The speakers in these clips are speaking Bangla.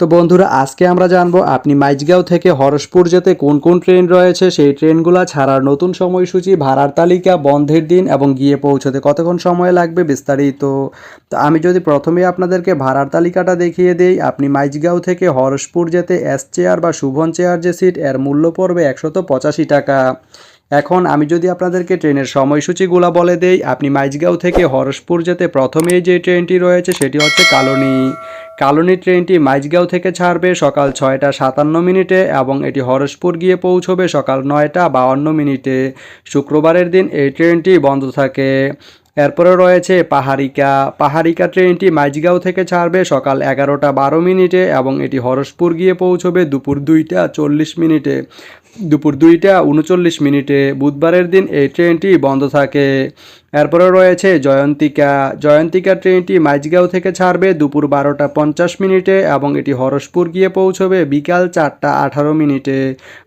তো বন্ধুরা, আজকে আমরা জানব আপনি মাইজগাঁও থেকে হরসপুর যেতে কোন কোন ট্রেন রয়েছে? সেই ট্রেনগুলো ছাড়ার নতুন সময়সূচি, ভাড়ার তালিকা, বন্ধের দিন এবং গিয়ে পৌঁছতে কতক্ষণ সময় লাগবে বিস্তারিত। তো আমি যদি প্রথমেই আপনাদেরকে ভাড়ার তালিকাটা দেখিয়ে দেই, আপনি মাইজগাঁও থেকে হরসপুর যেতে এস চেয়ার বা শুভন চেয়ার যে সিট, এর মূল্য পড়বে একশত পঁচাশি টাকা। এখন আমি যদি আপনাদেরকে ট্রেনের সময়সূচিগুলো বলে দেই, আপনি মাইজগাঁও থেকে হরসপুর যেতে প্রথমেই যে ট্রেনটি রয়েছে সেটি হচ্ছে কালনী। কালনী ট্রেনটি মাইজগাঁও থেকে ছাড়বে সকাল ছয়টা সাতান্ন মিনিটে এবং এটি হরসপুর গিয়ে পৌঁছবে সকাল নয়টা বাউন্ন মিনিটে। শুক্রবারের দিন এই ট্রেনটি বন্ধ থাকে। এরপরে রয়েছে পাহাড়িকা। পাহাড়িকা ট্রেনটি মাইজগাঁও থেকে ছাড়বে সকাল এগারোটা বারো মিনিটে এবং এটি হরসপুর গিয়ে পৌঁছবে দুপুর দুইটা চল্লিশ মিনিটে। দুপুর দুইটা উনচল্লিশ মিনিটে। বুধবারের দিন এই ট্রেনটি বন্ধ থাকে। এরপরে রয়েছে জয়ন্তিকা। জয়ন্তিকা ট্রেনটি মাইজগাঁও থেকে ছাড়বে দুপুর বারোটা পঞ্চাশ মিনিটে এবং এটি হরসপুর গিয়ে পৌঁছবে বিকাল চারটা আঠারো মিনিটে।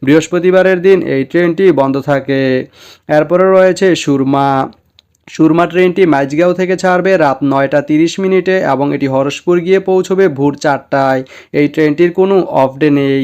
বৃহস্পতিবারের দিন এই ট্রেনটি বন্ধ থাকে। এরপরে রয়েছে সুরমা। সুরমা ট্রেনটি মাইজগাঁও থেকে ছাড়বে রাত নয়টা তিরিশ মিনিটে এবং এটি হরসপুর গিয়ে পৌঁছবে ভোর চারটায়। এই ট্রেনটির কোনো অফ ডে নেই।